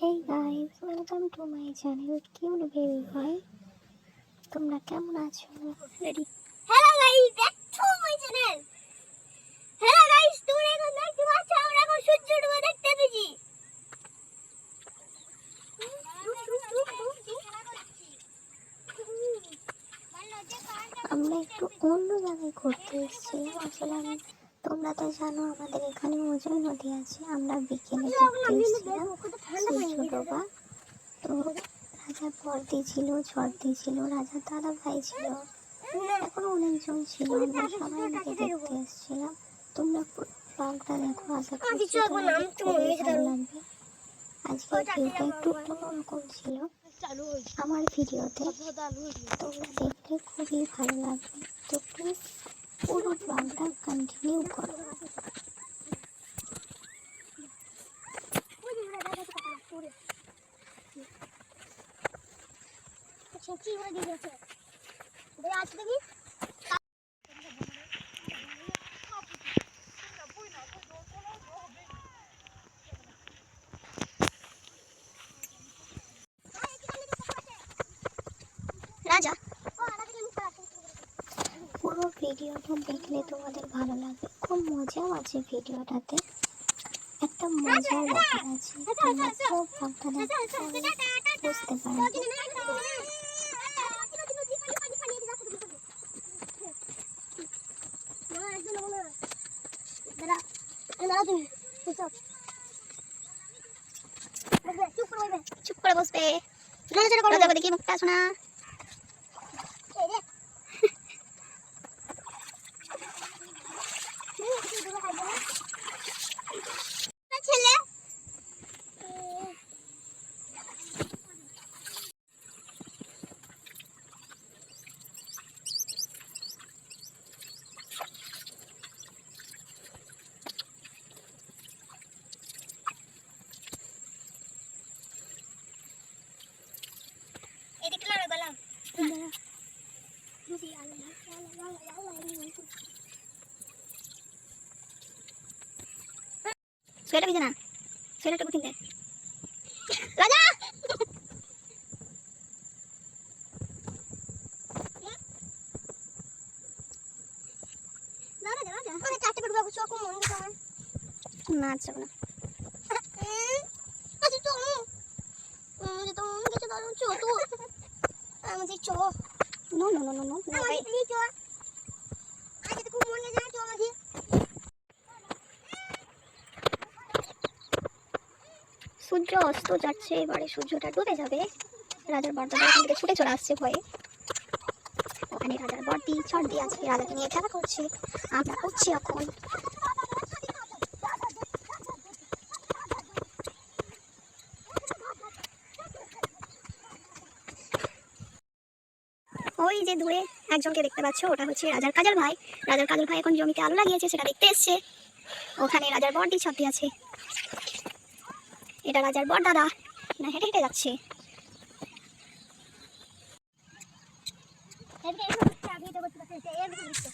Hey guys welcome to my channel cute baby boy তোমরা কেমন আছো? Ready hello guys back to my channel hello guys তোমরা এখন দেখতে পাচ্ছ আমরা এখন সূর্য ডুবে দেখতে পেয়েছি। আমরা একটু অন্য জায়গায় ঘুরতে এসেছি। আসলে আমি তোমরা তো জানো আমাদের এখানে মজুর নদী আছে আমরা বিকেলে ঘুরতে এসেছিলাম সূর্যডোবা তো রাজার বর্দি ছিল ঝর্দি ছিল রাজার দাদা ভাই ছিল। এখন অনেকজন ছিল আমরা সবাই মিলে দেখতে এসেছিলাম। তোমরা ব্লগটা দেখো আশা করছি তোমাদের ভালো লাগবে। আজকের ভিডিওটা একটু অন্যরকম ছিল। আমার ভিডিওতে তোমরা দেখলে খুবই ভালো লাগবে। তো প্লিজ পুরো ব্লগটা কন্টিনিউ করো। কি করে দেখি আজ দেখি রাজা পুরো ভিডিওটা দেখলে তোমাদের ভালো লাগবে খুব মজাও আছে ভিডিওটাতে একটা মজার ব্যাপার আছে তোমরা বুঝতে পারবে চুপ করে বসবে। দেখি মুখটা শোনা। সোয়েটার ভিজে না সোয়েটারটা কঠিন রাজা না আচ্ছা না চো তো আমি চো no no no no no সূর্য অস্ত যাচ্ছে, এবারে সূর্যটা ডুবে যাবে। রাজার বর্দাদা এখান থেকে ছুটে চলে আসছে ভয়ে। ওখানে রাজার বর্দি ছর্দি আছে, রাজাকে নিয়ে খেলা করছে। আমরা করছি এখন। ওই যে দূরে একজনকে দেখতে পাচ্ছ, ওটা হচ্ছে রাজার কাজল ভাই। রাজার কাজল ভাই এখন জমিতে আলু লাগিয়েছে, সেটা দেখতে এসছে। ওখানে রাজার বর্দি ছর্দি আছে। এটা রাজার বর দাদা। না হেঁটে হেঁটে যাচ্ছে। এমনি এসে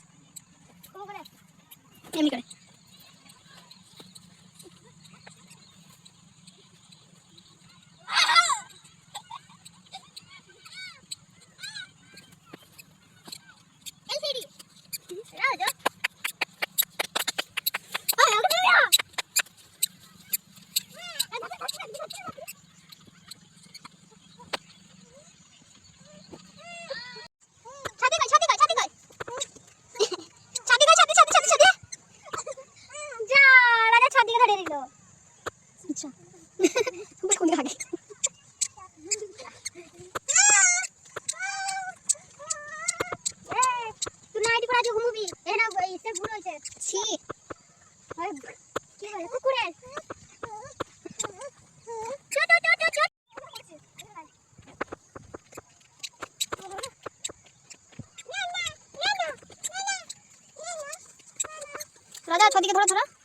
রাজা ছদিকে ধরো ধরো।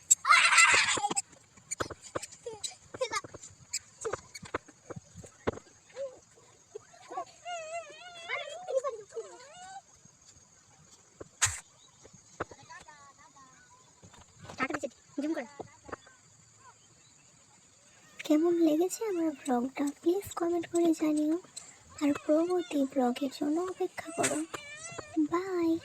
জুম করে। কেমন লেগেছে আমার ব্লগটা প্লিজ কমেন্ট করে জানিও। আর পরবর্তী ব্লগের জন্য অপেক্ষা করো। বাই